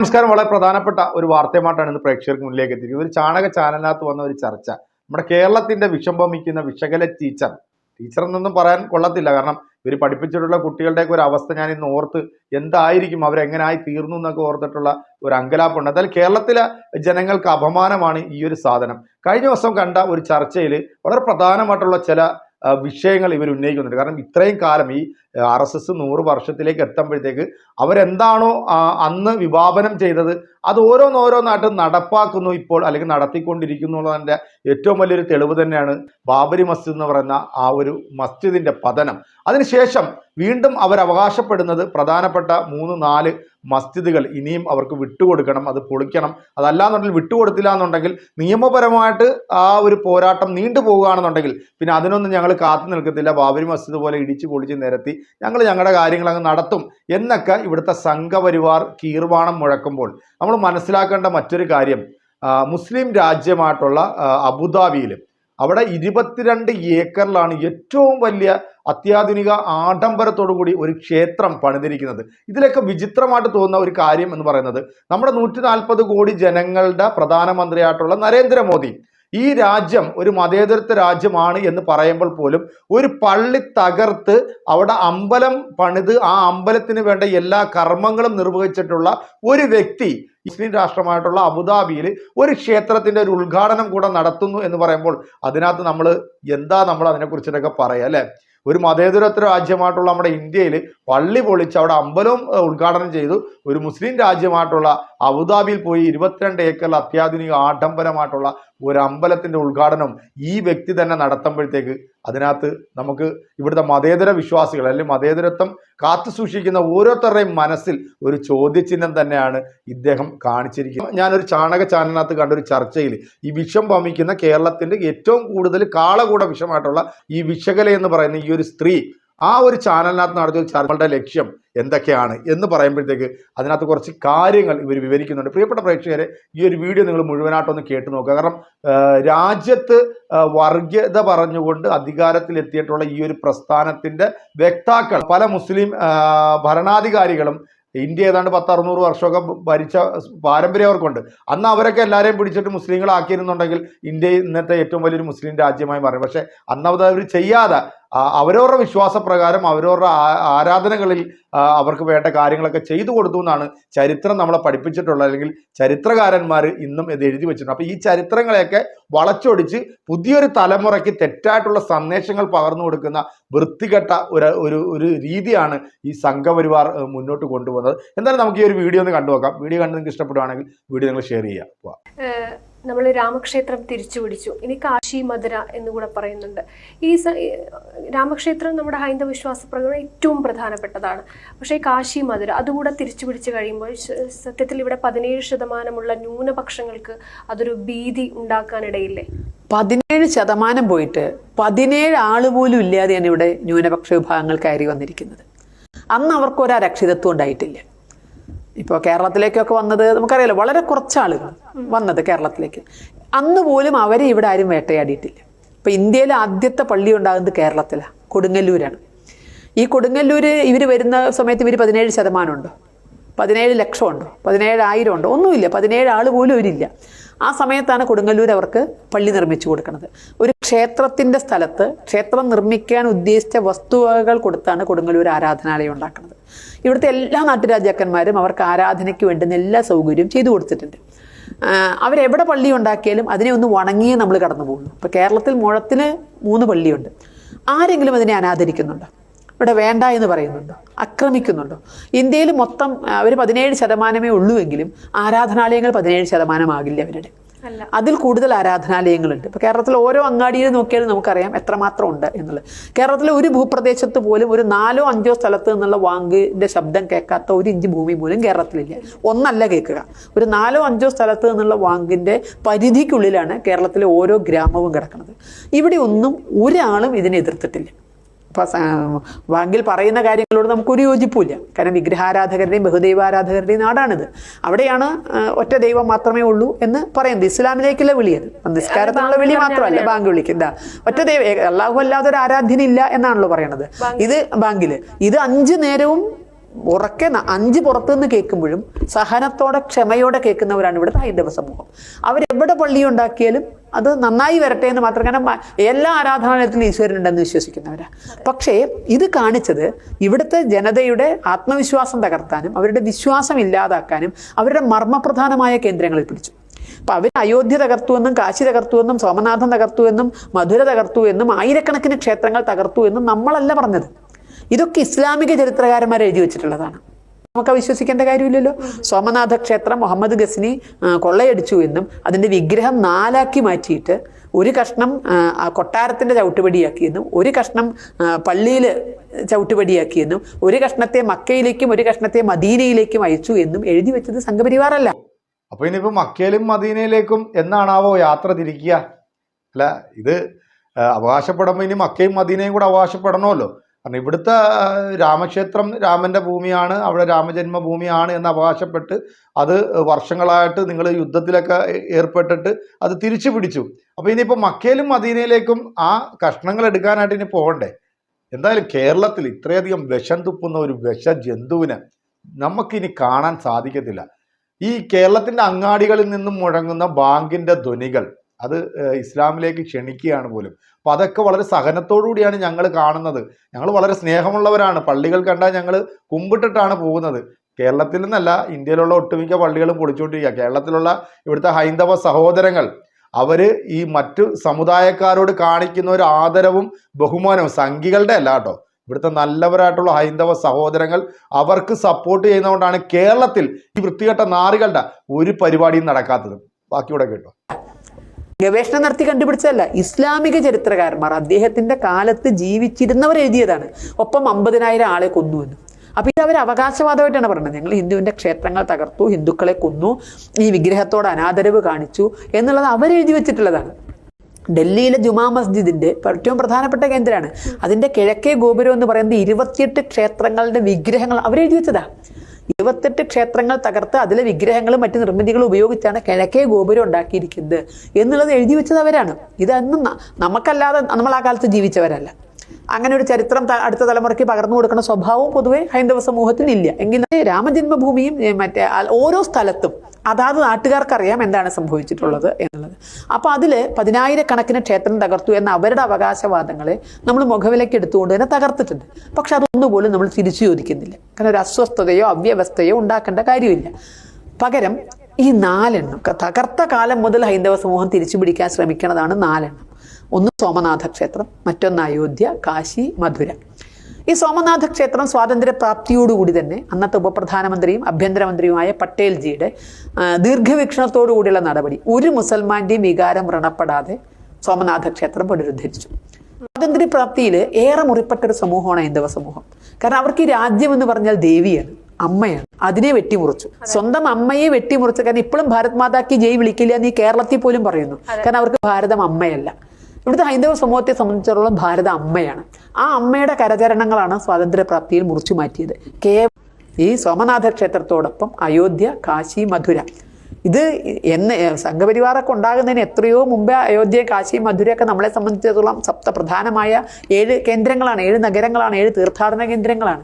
നമസ്കാരം. വളരെ പ്രധാനപ്പെട്ട ഒരു വാർത്തയുമായിട്ടാണ് ഇന്ന് പ്രേക്ഷകർക്ക് മുന്നിലേക്ക് എത്തിയിരിക്കുന്നത്. ഒരു ചാണക ചാനലിനകത്ത് വന്ന ഒരു ചർച്ച. നമ്മുടെ കേരളത്തിന്റെ വിഷം വമിക്കുന്ന വിശകല ടീച്ചർ. ടീച്ചർ എന്നൊന്നും പറയാൻ കൊള്ളത്തില്ല. കാരണം ഇവർ പഠിപ്പിച്ചിട്ടുള്ള കുട്ടികളുടെയൊക്കെ ഒരു അവസ്ഥ ഞാൻ ഇന്ന് ഓർത്ത് എന്തായിരിക്കും? അവരെങ്ങനായി തീർന്നു എന്നൊക്കെ ഓർത്തിട്ടുള്ള ഒരു അങ്കലാപ്പുണ്ട്. എന്തായാലും കേരളത്തിലെ ജനങ്ങൾക്ക് അപമാനമാണ് ഈ ഒരു സാധനം. കഴിഞ്ഞ ദിവസം കണ്ട ഒരു ചർച്ചയിൽ വളരെ പ്രധാനമായിട്ടുള്ള ചില വിഷയങ്ങൾ ഇവർ ഉന്നയിക്കുന്നുണ്ട്. കാരണം ഇത്രയും കാലം ഈ ആർ എസ് എസ് നൂറ് വർഷത്തിലേക്ക് എത്തുമ്പോഴത്തേക്ക് അവരെന്താണോ അന്ന് വിഭാവനം ചെയ്തത് അത് ഓരോന്നോരോന്നായിട്ട് നടപ്പാക്കുന്നു ഇപ്പോൾ അല്ലെങ്കിൽ നടത്തിക്കൊണ്ടിരിക്കുന്നു എന്നുള്ളതിന്റെ ഏറ്റവും വലിയൊരു തെളിവ് തന്നെയാണ് ബാബരി മസ്ജിദ് എന്ന് പറയുന്ന ആ ഒരു മസ്ജിദിന്റെ പതനം. അതിനുശേഷം വീണ്ടും അവർ അവകാശപ്പെടുന്നത് പ്രധാനപ്പെട്ട മൂന്ന് നാല് മസ്ജിദുകൾ ഇനിയും അവർക്ക് വിട്ടുകൊടുക്കണം. അത് പൊളിക്കണം. അതല്ലാന്നുണ്ടെങ്കിൽ വിട്ടുകൊടുത്തില്ല എന്നുണ്ടെങ്കിൽ നിയമപരമായിട്ട് ആ ഒരു പോരാട്ടം നീണ്ടു പോവുകയാണെന്നുണ്ടെങ്കിൽ പിന്നെ അതിനൊന്നും ഞങ്ങൾ കാത്തു നിൽക്കത്തില്ല. ബാബരി മസ്ജിദ് പോലെ ഇടിച്ചു പൊളിച്ച് നിരത്തി ഞങ്ങൾ ഞങ്ങളുടെ കാര്യങ്ങൾ അങ്ങ് നടത്തും എന്നൊക്കെ ഇവിടുത്തെ സംഘപരിവാർ കീർവാണം മുഴക്കുമ്പോൾ നമ്മൾ മനസ്സിലാക്കേണ്ട മറ്റൊരു കാര്യം മുസ്ലിം രാജ്യമായിട്ടുള്ള ആ, അബുദാബിയിൽ അവിടെ ഇരുപത്തിരണ്ട് ഏക്കറിലാണ് ഏറ്റവും വലിയ അത്യാധുനിക ആഡംബരത്തോടുകൂടി ഒരു ക്ഷേത്രം പണിതിരിക്കുന്നത്. ഇതിലൊക്കെ വിചിത്രമായിട്ട് തോന്നുന്ന ഒരു കാര്യം എന്ന് പറയുന്നത് നമ്മുടെ നൂറ്റി കോടി ജനങ്ങളുടെ പ്രധാനമന്ത്രിയായിട്ടുള്ള നരേന്ദ്രമോദി ഈ രാജ്യം ഒരു മതേതരത്വ രാജ്യമാണ് എന്ന് പറയുമ്പോൾ പോലും ഒരു പള്ളി തകർത്ത് അവിടെ അമ്പലം പണിത് ആ അമ്പലത്തിന് വേണ്ട എല്ലാ കർമ്മങ്ങളും നിർവഹിച്ചിട്ടുള്ള ഒരു വ്യക്തി മുസ്ലിം രാഷ്ട്രമായിട്ടുള്ള അബുദാബിയിൽ ഒരു ക്ഷേത്രത്തിന്റെ ഒരു ഉദ്ഘാടനം കൂടെ നടത്തുന്നു എന്ന് പറയുമ്പോൾ അതിനകത്ത് നമ്മൾ എന്താ നമ്മൾ അതിനെക്കുറിച്ചിട്ടൊക്കെ പറയുക അല്ലേ? ഒരു മതേതരത്വ രാജ്യമായിട്ടുള്ള നമ്മുടെ ഇന്ത്യയിൽ പള്ളി പൊളിച്ച് അവിടെ അമ്പലവും ഉദ്ഘാടനം ചെയ്തു. ഒരു മുസ്ലിം രാജ്യമായിട്ടുള്ള അബുദാബിയിൽ പോയി ഇരുപത്തിരണ്ട് ഏക്കർ അത്യാധുനിക ആഡംബരമായിട്ടുള്ള ഒരു അമ്പലത്തിന്റെ ഉദ്ഘാടനം ഈ വ്യക്തി തന്നെ നടത്തുമ്പോഴത്തേക്ക് അതിനകത്ത് നമുക്ക് ഇവിടുത്തെ മതേതര വിശ്വാസികൾ അല്ലെങ്കിൽ മതേതരത്വം കാത്തു സൂക്ഷിക്കുന്ന ഓരോരുത്തരുടെയും മനസ്സിൽ ഒരു ചോദ്യചിഹ്നം തന്നെയാണ് ഇദ്ദേഹം കാണിച്ചിരിക്കുന്നത്. ഞാനൊരു ചാണക ചാനലിനകത്ത് കണ്ട ഒരു ചർച്ചയിൽ ഈ വിഷം വമിക്കുന്ന കേരളത്തിന്റെ ഏറ്റവും കൂടുതൽ കാളകൂട വിഷമായിട്ടുള്ള ഈ വിശകല എന്ന് പറയുന്ന ഈ ഒരു സ്ത്രീ ആ ഒരു ചാനലിനകത്ത് നടത്തിയ ചാനലുടെ ലക്ഷ്യം എന്തൊക്കെയാണ് എന്ന് പറയുമ്പോഴത്തേക്ക് അതിനകത്ത് കുറച്ച് കാര്യങ്ങൾ ഇവർ വിവരിക്കുന്നുണ്ട്. പ്രിയപ്പെട്ട പ്രേക്ഷകരെ ഈ ഒരു വീഡിയോ നിങ്ങൾ മുഴുവനായിട്ടൊന്ന് കേട്ടു നോക്കുക. കാരണം രാജ്യത്ത് വർഗീയത പറഞ്ഞുകൊണ്ട് അധികാരത്തിലെത്തിയിട്ടുള്ള ഈ ഒരു പ്രസ്ഥാനത്തിന്റെ വ്യക്താക്കൾ പല മുസ്ലിം ഭരണാധികാരികളും ഇന്ത്യ ഏതാണ്ട് പത്ത് അറുന്നൂറ് വർഷമൊക്കെ ഭരിച്ച പാരമ്പര്യം അവർക്കുണ്ട്. അന്ന് അവരൊക്കെ എല്ലാവരെയും പിടിച്ചിട്ട് മുസ്ലിങ്ങളാക്കിയിരുന്നുണ്ടെങ്കിൽ ഇന്ത്യ ഇന്നത്തെ ഏറ്റവും വലിയൊരു മുസ്ലിം രാജ്യമായി മാറി. പക്ഷേ അന്ന് അവർ ചെയ്യാതെ അവരവരുടെ വിശ്വാസപ്രകാരം അവരവരുടെ ആരാധനകളിൽ അവർക്ക് വേണ്ട കാര്യങ്ങളൊക്കെ ചെയ്തു കൊടുത്തു എന്നാണ് ചരിത്രം നമ്മളെ പഠിപ്പിച്ചിട്ടുള്ളത്. അല്ലെങ്കിൽ ചരിത്രകാരന്മാർ ഇന്നും ഇത് എഴുതി വെച്ചിട്ടുണ്ട്. അപ്പോൾ ഈ ചരിത്രങ്ങളെയൊക്കെ വളച്ചൊടിച്ച് പുതിയൊരു തലമുറയ്ക്ക് തെറ്റായിട്ടുള്ള സന്ദേശങ്ങൾ പകർന്നു കൊടുക്കുന്ന വൃത്തികെട്ട ഒരു ഒരു ഒരു രീതിയാണ് ഈ സംഘപരിവാർ മുന്നോട്ട് കൊണ്ടുപോകുന്നത്. എന്തായാലും നമുക്ക് ഈ ഒരു വീഡിയോ ഒന്ന് കണ്ടു നോക്കാം വീഡിയോ കണ്ട് നിങ്ങൾക്ക് ഇഷ്ടപ്പെടുകയാണെങ്കിൽ വീഡിയോ നിങ്ങൾ ഷെയർ ചെയ്യുക. നമ്മൾ രാമക്ഷേത്രം തിരിച്ചു പിടിച്ചു ഇനി കാശി മധുര എന്നുകൂടെ പറയുന്നുണ്ട്. ഈ രാമക്ഷേത്രം നമ്മുടെ ഹൈന്ദവ വിശ്വാസ പ്രകാരം ഏറ്റവും പ്രധാനപ്പെട്ടതാണ്. പക്ഷേ കാശി മധുര അതുകൂടെ തിരിച്ചു കഴിയുമ്പോൾ സത്യത്തിൽ ഇവിടെ പതിനേഴ് ശതമാനമുള്ള ന്യൂനപക്ഷങ്ങൾക്ക് അതൊരു ഭീതി ഉണ്ടാക്കാനിടയില്ലേ? പതിനേഴ് ശതമാനം പോയിട്ട് പതിനേഴ് ആൾ പോലും ഇല്ലാതെയാണ് ഇവിടെ ന്യൂനപക്ഷ വിഭാഗങ്ങൾ കയറി വന്നിരിക്കുന്നത്. അന്ന് അവർക്കൊരു അരക്ഷിതത്വം ഉണ്ടായിട്ടില്ല. ഇപ്പോൾ കേരളത്തിലേക്കൊക്കെ വന്നത് നമുക്കറിയാലോ വളരെ കുറച്ച് ആളുകൾ വന്നത് കേരളത്തിലേക്ക്. അന്ന് പോലും അവരെ ഇവിടെ ആരും വേട്ടയാടിയിട്ടില്ല. ഇപ്പോൾ ഇന്ത്യയിലെ ആദ്യത്തെ പള്ളി ഉണ്ടാകുന്നത് കേരളത്തിലാണ് കൊടുങ്ങല്ലൂരാണ്. ഈ കൊടുങ്ങല്ലൂർ ഇവർ വരുന്ന സമയത്ത് ഇവർ പതിനേഴ് ശതമാനം ഉണ്ടോ? പതിനേഴ് ലക്ഷം ഉണ്ടോ? പതിനേഴായിരം ഉണ്ടോ? ഒന്നുമില്ല പതിനേഴ് ആൾ പോലും ഇവരില്ല. ആ സമയത്താണ് കൊടുങ്ങല്ലൂർ അവർക്ക് പള്ളി നിർമ്മിച്ചു കൊടുക്കുന്നത് ഒരു ക്ഷേത്രത്തിന്റെ സ്ഥലത്ത് ക്ഷേത്രം നിർമ്മിക്കാൻ ഉദ്ദേശിച്ച വസ്തുവകകൾ കൊടുത്താണ് കൊടുങ്ങല്ലൂർ ആരാധനാലയം ഉണ്ടാക്കുന്നത്. ഇവിടുത്തെ എല്ലാ നാട്ടുരാജാക്കന്മാരും അവർക്ക് ആരാധനയ്ക്ക് വേണ്ടുന്ന എല്ലാ സൗകര്യവും ചെയ്തു കൊടുത്തിട്ടുണ്ട്. അവരെവിടെ പള്ളി ഉണ്ടാക്കിയാലും അതിനെ ഒന്ന് വണങ്ങിയേ നമ്മൾ കടന്നു പോകുന്നു ഇപ്പോൾ കേരളത്തിൽ മുഴത്തിന് മൂന്ന് പള്ളിയുണ്ട്. ആരെങ്കിലും അതിനെ അനാദരിക്കുന്നുണ്ടോ ഇവിടെ വേണ്ട എന്ന് പറയുന്നുണ്ടോ? ആക്രമിക്കുന്നുണ്ടോ? ഇന്ത്യയിൽ മൊത്തം അവർ പതിനേഴ് ശതമാനമേ ഉള്ളൂവെങ്കിലും ആരാധനാലയങ്ങൾ പതിനേഴ് ശതമാനമാകില്ല അവരുടെ. അതിൽ കൂടുതൽ ആരാധനാലയങ്ങളുണ്ട്. ഇപ്പോൾ കേരളത്തിൽ ഓരോ അങ്ങാടിയിൽ നോക്കിയാലും നമുക്കറിയാം എത്രമാത്രം ഉണ്ട് എന്നുള്ളത്. കേരളത്തിലെ ഒരു ഭൂപ്രദേശത്ത് പോലും ഒരു നാലോ അഞ്ചോ സ്ഥലത്ത് നിന്നുള്ള വാങ്കിന്റെ ശബ്ദം കേൾക്കാത്ത ഒരു ഇഞ്ച് ഭൂമി പോലും കേരളത്തിലില്ല. ഒന്നല്ല കേൾക്കുക. ഒരു നാലോ അഞ്ചോ സ്ഥലത്ത് നിന്നുള്ള വാങ്കിന്റെ പരിധിക്കുള്ളിലാണ് കേരളത്തിലെ ഓരോ ഗ്രാമവും കിടക്കുന്നത്. ഇവിടെ ഒന്നും ഒരാളും ഇതിനെ എതിർത്തിട്ടില്ല. വാങ്കിൽ പറയുന്ന കാര്യങ്ങളോട് നമുക്കൊരു യോജിപ്പില്ല കാരണം വിഗ്രഹാരാധകരുടെയും ബഹുദൈവാരാധകരുടെയും നാടാണിത്. അവിടെയാണ് ഒറ്റ ദൈവം മാത്രമേ ഉള്ളൂ എന്ന് പറയുന്നത്. ഇസ്ലാമിലേക്കുള്ള വിളിയത് നിസ്കാരത്തിനുള്ള വിളി മാത്രമല്ല ബാങ്ക് വിളിക്കുന്ന ഒറ്റ ദൈവം അള്ളാഹു അല്ലാതെ ഒരു ആരാധ്യനില്ല എന്നാണല്ലോ പറയണത്. ഇത് ബാങ്കിൽ. ഇത് അഞ്ചു നേരവും ഉറക്കെ അഞ്ച് പുറത്തുനിന്ന് കേൾക്കുമ്പോഴും സഹനത്തോടെ ക്ഷമയോടെ കേൾക്കുന്നവരാണ് ഇവിടുത്തെ ഹൈന്ദവ സമൂഹം. അവരെവിടെ പള്ളി ഉണ്ടാക്കിയാലും അത് നന്നായി വരട്ടെ എന്ന് മാത്രം. കാരണം എല്ലാ ആരാധനാലയത്തിലും ഈശ്വരനുണ്ടെന്ന് വിശ്വസിക്കുന്നവരാ. പക്ഷേ ഇത് കാണിച്ചത് ഇവിടുത്തെ ജനതയുടെ ആത്മവിശ്വാസം തകർത്താനും അവരുടെ വിശ്വാസം ഇല്ലാതാക്കാനും അവരുടെ മർമ്മപ്രധാനമായ കേന്ദ്രങ്ങളിൽ പിടിച്ചു. അപ്പൊ അവർ അയോധ്യ തകർത്തു എന്നും കാശി തകർത്തു എന്നും സോമനാഥൻ തകർത്തു എന്നും മധുര തകർത്തു എന്നും ആയിരക്കണക്കിന് ക്ഷേത്രങ്ങൾ തകർത്തു എന്നും നമ്മളല്ല പറഞ്ഞത്. ഇതൊക്കെ ഇസ്ലാമിക ചരിത്രകാരന്മാർ എഴുതി വെച്ചിട്ടുള്ളതാണ്. നമുക്ക് വിശ്വസിക്കേണ്ട കാര്യമില്ലല്ലോ. സോമനാഥ ക്ഷേത്രം മുഹമ്മദ് ഗസ്നി കൊള്ളയടിച്ചു എന്നും അതിന്റെ വിഗ്രഹം നാലാക്കി മാറ്റിയിട്ട് ഒരു കഷ്ണം കൊട്ടാരത്തിന്റെ ചവിട്ടുപടിയാക്കിയെന്നും ഒരു കഷ്ണം പള്ളിയിൽ ചവിട്ടുപടിയാക്കിയെന്നും ഒരു കഷ്ണത്തെ മക്കയിലേക്കും ഒരു കഷ്ണത്തെ മദീനയിലേക്കും അയച്ചു എന്നും എഴുതി വെച്ചത് സംഘപരിവാറല്ല. അപ്പൊ ഇനിയിപ്പോ മക്കയിലും മദീനയിലേക്കും എന്നാണാവോ യാത്ര തിരിക്കുക? അല്ല ഇത് അവകാശപ്പെടുമ്പോ അവകാശപ്പെടുമ്പോൾ ഇനി മക്കയും മദീനയും കൂടെ അവകാശപ്പെടണമല്ലോ. കാരണം ഇവിടുത്തെ രാമക്ഷേത്രം രാമന്റെ ഭൂമിയാണ് അവിടെ രാമജന്മഭൂമിയാണ് എന്ന് അവകാശപ്പെട്ട് അത് വർഷങ്ങളായിട്ട് നിങ്ങൾ യുദ്ധത്തിലൊക്കെ ഏർപ്പെട്ടിട്ട് അത് തിരിച്ചു പിടിച്ചു. അപ്പോൾ ഇനിയിപ്പോൾ മക്കയിലും മദീനയിലേക്കും ആ കഷ്ണങ്ങൾ എടുക്കാനായിട്ട് ഇനി പോകണ്ടേ? എന്തായാലും കേരളത്തിൽ ഇത്രയധികം വിഷം തുപ്പുന്ന ഒരു വിഷ ജന്തുവിനെ നമുക്കിനി കാണാൻ സാധിക്കത്തില്ല. ഈ കേരളത്തിന്റെ അങ്ങാടികളിൽ നിന്നും മുഴങ്ങുന്ന ബാങ്കിന്റെ ധ്വനികൾ അത് ഇസ്ലാമിലേക്ക് ക്ഷണിക്കുകയാണ് പോലും. അപ്പൊ അതൊക്കെ വളരെ സഹനത്തോടുകൂടിയാണ് ഞങ്ങൾ കാണുന്നത്. ഞങ്ങൾ വളരെ സ്നേഹമുള്ളവരാണ്. പള്ളികൾ കണ്ടാൽ ഞങ്ങൾ കുമ്പിട്ടിട്ടാണ് പോകുന്നത്. കേരളത്തിൽ നിന്നല്ല ഇന്ത്യയിലുള്ള ഒട്ടുമിക്ക പള്ളികളും പൊളിച്ചുകൊണ്ടിരിക്കുക. കേരളത്തിലുള്ള ഇവിടുത്തെ ഹൈന്ദവ സഹോദരങ്ങൾ അവർ ഈ മറ്റു സമുദായക്കാരോട് കാണിക്കുന്ന ഒരു ആദരവും ബഹുമാനവും സംഘികളുടെ അല്ല കേട്ടോ. ഇവിടുത്തെ നല്ലവരായിട്ടുള്ള ഹൈന്ദവ സഹോദരങ്ങൾ അവർക്ക് സപ്പോർട്ട് ചെയ്യുന്നതുകൊണ്ടാണ് കേരളത്തിൽ ഈ വൃത്തികെട്ട നാറികളുടെ ഒരു പരിപാടിയും നടക്കാത്തത്. ബാക്കിയൂടെ കേട്ടോ. ഗവേഷണം നടത്തി കണ്ടുപിടിച്ചതല്ല ഇസ്ലാമിക ചരിത്രകാരന്മാർ അദ്ദേഹത്തിന്റെ കാലത്ത് ജീവിച്ചിരുന്നവർ എഴുതിയതാണ് ഒപ്പം അമ്പതിനായിരം ആളെ കൊന്നുവെന്ന് അപ്പൊ ഇത് അവർ അവകാശവാദമായിട്ടാണ് പറയുന്നത്. ഞങ്ങൾ ഹിന്ദുവിന്റെ ക്ഷേത്രങ്ങൾ തകർത്തു ഹിന്ദുക്കളെ കൊന്നു ഈ വിഗ്രഹത്തോട് അനാദരവ് കാണിച്ചു എന്നുള്ളത് അവരെഴുതി വെച്ചിട്ടുള്ളതാണ്. ഡൽഹിയിലെ ജുമാ മസ്ജിദിന്റെ ഏറ്റവും പ്രധാനപ്പെട്ട കേന്ദ്രമാണ്. അതിന്റെ കിഴക്കേ ഗോപുരം എന്ന് പറയുന്നത് ഇരുപത്തിയെട്ട് ക്ഷേത്രങ്ങളുടെ വിഗ്രഹങ്ങൾ അവരെഴുതി വെച്ചതാ. ഇരുപത്തെട്ട് ക്ഷേത്രങ്ങൾ തകർത്ത് അതിലെ വിഗ്രഹങ്ങളും മറ്റു നിർമ്മിതികളും ഉപയോഗിച്ചാണ് കിഴക്കേ ഗോപുരം ഉണ്ടാക്കിയിരിക്കുന്നത്. എന്നുള്ളത് എഴുതി വെച്ചത് അവരാണ്. ഇതെന്നും നമുക്കല്ലാതെ നമ്മൾ ആ കാലത്ത് ജീവിച്ചവരല്ല. അങ്ങനെ ഒരു ചരിത്രം അടുത്ത തലമുറയ്ക്ക് പകർന്നു കൊടുക്കുന്ന സ്വഭാവവും പൊതുവെ ഹൈന്ദവ സമൂഹത്തിന് ഇല്ല എങ്കിൽ രാമജന്മഭൂമിയും മറ്റേ ഓരോ സ്ഥലത്തും അതാത് നാട്ടുകാർക്കറിയാം എന്താണ് സംഭവിച്ചിട്ടുള്ളത് എന്നുള്ളത്. അപ്പൊ അതിൽ പതിനായിരക്കണക്കിന് ക്ഷേത്രം തകർത്തു എന്ന അവരുടെ അവകാശവാദങ്ങളെ നമ്മൾ മുഖവിലേക്ക് എടുത്തുകൊണ്ട് തന്നെ തകർത്തിട്ടുണ്ട്. പക്ഷെ അതൊന്നുപോലും നമ്മൾ തിരിച്ചു ചോദിക്കുന്നില്ല കാരണം ഒരു അസ്വസ്ഥതയോ അവ്യവസ്ഥയോ ഉണ്ടാക്കേണ്ട കാര്യമില്ല. പകരം ഈ നാലെണ്ണം തകർത്ത കാലം മുതൽ ഹൈന്ദവ സമൂഹം തിരിച്ചു പിടിക്കാൻ ശ്രമിക്കുന്നതാണ് നാലെണ്ണം. ഒന്ന് സോമനാഥ ക്ഷേത്രം മറ്റൊന്ന് അയോധ്യ കാശി മധുര. ഈ സോമനാഥ ക്ഷേത്രം സ്വാതന്ത്ര്യപ്രാപ്തിയോടുകൂടി തന്നെ അന്നത്തെ ഉപപ്രധാനമന്ത്രിയും ആഭ്യന്തരമന്ത്രിയുമായ പട്ടേൽജിയുടെ ദീർഘവീക്ഷണത്തോടുകൂടിയുള്ള ദീർഘവീക്ഷണത്തോടു കൂടിയുള്ള നടപടി ഒരു മുസൽമാന്റെയും വികാരം വ്രണപ്പെടാതെ സോമനാഥ ക്ഷേത്രം പുനരുദ്ധരിച്ചു. സ്വാതന്ത്ര്യപ്രാപ്തിയിൽ ഏറെ മുറിപ്പെട്ട ഒരു സമൂഹമാണ് ഹൈന്ദവ സമൂഹം. കാരണം അവർക്ക് ഈ രാജ്യം എന്ന് പറഞ്ഞാൽ ദേവിയാണ് അമ്മയാണ് അതിനെ വെട്ടിമുറിച്ചു. സ്വന്തം അമ്മയെ വെട്ടിമുറിച്ചു. കാരണം ഇപ്പോഴും ഭാരത് മാതാക്കി ജയ് വിളിക്കില്ല എന്ന് ഈ കേരളത്തിൽ പോലും പറയുന്നു. കാരണം അവർക്ക് ഭാരതം അമ്മയല്ല. ഇവിടുത്തെ ഹൈന്ദവ സമൂഹത്തെ സംബന്ധിച്ചിടത്തോളം ഭാരത അമ്മയാണ്. ആ അമ്മയുടെ കരചരണങ്ങളാണ് സ്വാതന്ത്ര്യപ്രാപ്തിയിൽ മുറിച്ചു മാറ്റിയത്. കേ ഈ സോമനാഥ ക്ഷേത്രത്തോടൊപ്പം അയോധ്യ കാശി മധുര. ഇത് എന്ന് സംഘപരിവാറൊക്കെ ഉണ്ടാകുന്നതിന് എത്രയോ മുമ്പേ അയോധ്യ കാശി മധുരയൊക്കെ നമ്മളെ സംബന്ധിച്ചിടത്തോളം സപ്ത പ്രധാനമായ ഏഴ് കേന്ദ്രങ്ങളാണ്. ഏഴ് നഗരങ്ങളാണ്. ഏഴ് തീർത്ഥാടന കേന്ദ്രങ്ങളാണ്.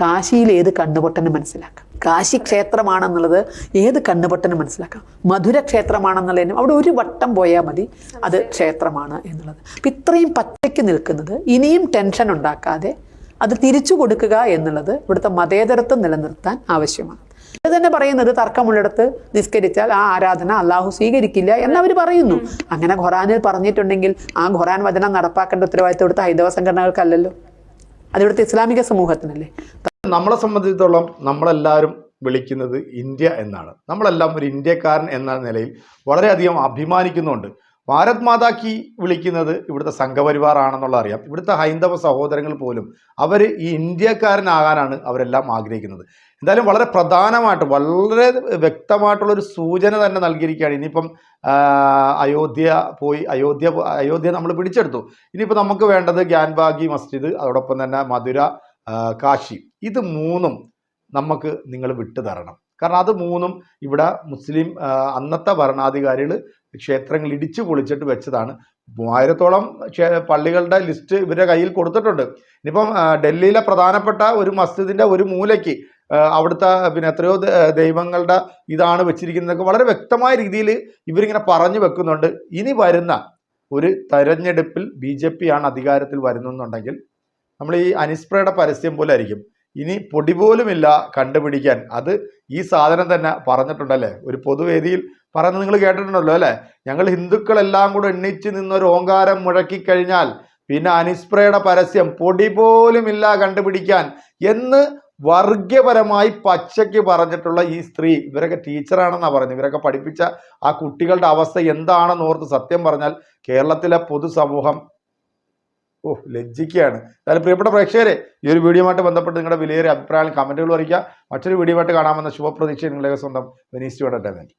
കാശിയിൽ ഏത് കണ്ണുപൊട്ടനും മനസ്സിലാക്കാം. കാശി ക്ഷേത്രമാണെന്നുള്ളത് ഏത് കണ്ണുപൊട്ടനും മനസ്സിലാക്കാം. മധുര ക്ഷേത്രമാണെന്നുള്ളതിനും അവിടെ ഒരു വട്ടം പോയാൽ മതി. അത് ക്ഷേത്രമാണ് എന്നുള്ളത്. അപ്പം ഇത്രയും പച്ചയ്ക്ക് നിൽക്കുന്നത് ഇനിയും ടെൻഷൻ ഉണ്ടാക്കാതെ അത് തിരിച്ചു കൊടുക്കുക എന്നുള്ളത് ഇവിടുത്തെ മതേതരത്വം നിലനിർത്താൻ ആവശ്യമാണ്. ഇത് തന്നെ പറയുന്നത് തർക്കമുള്ളിടത്ത് നിസ്കരിച്ചാൽ ആ ആരാധന അള്ളാഹു സ്വീകരിക്കില്ല എന്നവർ പറയുന്നു. അങ്ങനെ ഖുറാനിൽ പറഞ്ഞിട്ടുണ്ടെങ്കിൽ ആ ഖുറാൻ വചനം നടപ്പാക്കേണ്ട ഉത്തരവാദിത്തം ഇവിടുത്തെ ഹൈന്ദവ സംഘടനകൾക്കല്ലല്ലോ. അതിവിടുത്തെ ഇസ്ലാമിക സമൂഹത്തിനല്ലേ? നമ്മളെ സംബന്ധിച്ചിടത്തോളം നമ്മളെല്ലാവരും വിളിക്കുന്നത് ഇന്ത്യ എന്നാണ്. നമ്മളെല്ലാം ഒരു ഇന്ത്യക്കാരൻ എന്ന നിലയിൽ വളരെയധികം അഭിമാനിക്കുന്നുണ്ട്. ഭാരത് മാതാക്കി വിളിക്കുന്നത് ഇവിടുത്തെ സംഘപരിവാർ ആണെന്നുള്ള അറിയാം. ഇവിടുത്തെ ഹൈന്ദവ സഹോദരങ്ങൾ പോലും അവർ ഈ ഇന്ത്യക്കാരനാകാനാണ് അവരെല്ലാം ആഗ്രഹിക്കുന്നത്. എന്തായാലും വളരെ പ്രധാനമായിട്ട് വളരെ വ്യക്തമായിട്ടുള്ള ഒരു സൂചന തന്നെ നൽകിയിരിക്കുകയാണ്. ഇനിയിപ്പം അയോധ്യ പോയി അയോധ്യ അയോധ്യ നമ്മൾ പിടിച്ചെടുത്തു. ഇനിയിപ്പോൾ നമുക്ക് വേണ്ടത് ഗ്യാൻബാഗി മസ്ജിദ് അതോടൊപ്പം തന്നെ മധുര കാശി. ഇത് മൂന്നും നമുക്ക് നിങ്ങൾ വിട്ടു തരണം. കാരണം അത് മൂന്നും ഇവിടെ മുസ്ലിം അന്നത്തെ ഭരണാധികാരികൾ ക്ഷേത്രങ്ങൾ ഇടിച്ചു പൊളിച്ചിട്ട് വെച്ചതാണ്. മൂവായിരത്തോളം പള്ളികളുടെ ലിസ്റ്റ് ഇവരുടെ കയ്യിൽ കൊടുത്തിട്ടുണ്ട്. ഇനിയിപ്പം ഡൽഹിയിലെ പ്രധാനപ്പെട്ട ഒരു മസ്ജിദിന്റെ ഒരു മൂലയ്ക്ക് അവിടുത്തെ പിന്നെ എത്രയോ ദൈവങ്ങളുടെ ഇതാണ് വെച്ചിരിക്കുന്നതൊക്കെ വളരെ വ്യക്തമായ രീതിയിൽ ഇവരിങ്ങനെ പറഞ്ഞു വെക്കുന്നുണ്ട്. ഇനി വരുന്ന ഒരു തെരഞ്ഞെടുപ്പിൽ ബി ജെ പി ആണ് അധികാരത്തിൽ വരുന്നെന്നുണ്ടെങ്കിൽ നമ്മൾ ഈ അനിസ്പ്രയുടെ പരസ്യം പോലെ ആയിരിക്കും. ഇനി പൊടി പോലുമില്ല കണ്ടുപിടിക്കാൻ. അത് ഈ സാധനം തന്നെ പറഞ്ഞിട്ടുണ്ടല്ലേ? ഒരു പൊതുവേദിയിൽ പറയുന്നത് നിങ്ങൾ കേട്ടിട്ടുണ്ടല്ലോ അല്ലേ? ഞങ്ങൾ ഹിന്ദുക്കളെല്ലാം കൂടെ എണ്ണിച്ച് നിന്നൊരു ഓങ്കാരം മുഴക്കിക്കഴിഞ്ഞാൽ പിന്നെ അനിസ്പ്രയുടെ പരസ്യം പൊടി പോലുമില്ല കണ്ടുപിടിക്കാൻ എന്ന് വർഗീയപരമായി പച്ചയ്ക്ക് പറഞ്ഞിട്ടുള്ള ഈ സ്ത്രീ ഇവരൊക്കെ ടീച്ചറാണെന്നാണ് പറഞ്ഞത് ഇവരൊക്കെ പഠിപ്പിച്ച ആ കുട്ടികളുടെ അവസ്ഥ എന്താണെന്ന് ഓർത്ത് സത്യം പറഞ്ഞാൽ കേരളത്തിലെ പൊതുസമൂഹം ഓ ലജ്ജിക്കുകയാണ്. എന്തായാലും പ്രിയപ്പെട്ട പ്രേക്ഷകരെ ഈ ഒരു വീഡിയോയുമായിട്ട് ബന്ധപ്പെട്ട് നിങ്ങളുടെ വിലയേറിയ അഭിപ്രായങ്ങൾ കമന്റുകൾ അറിയിക്കുക. മറ്റൊരു വീഡിയോയുമായിട്ട് കാണാമെന്ന ശുഭപ്രതീക്ഷ നിങ്ങളുടെ സ്വന്തം വെനീസ് വേണ്ടേ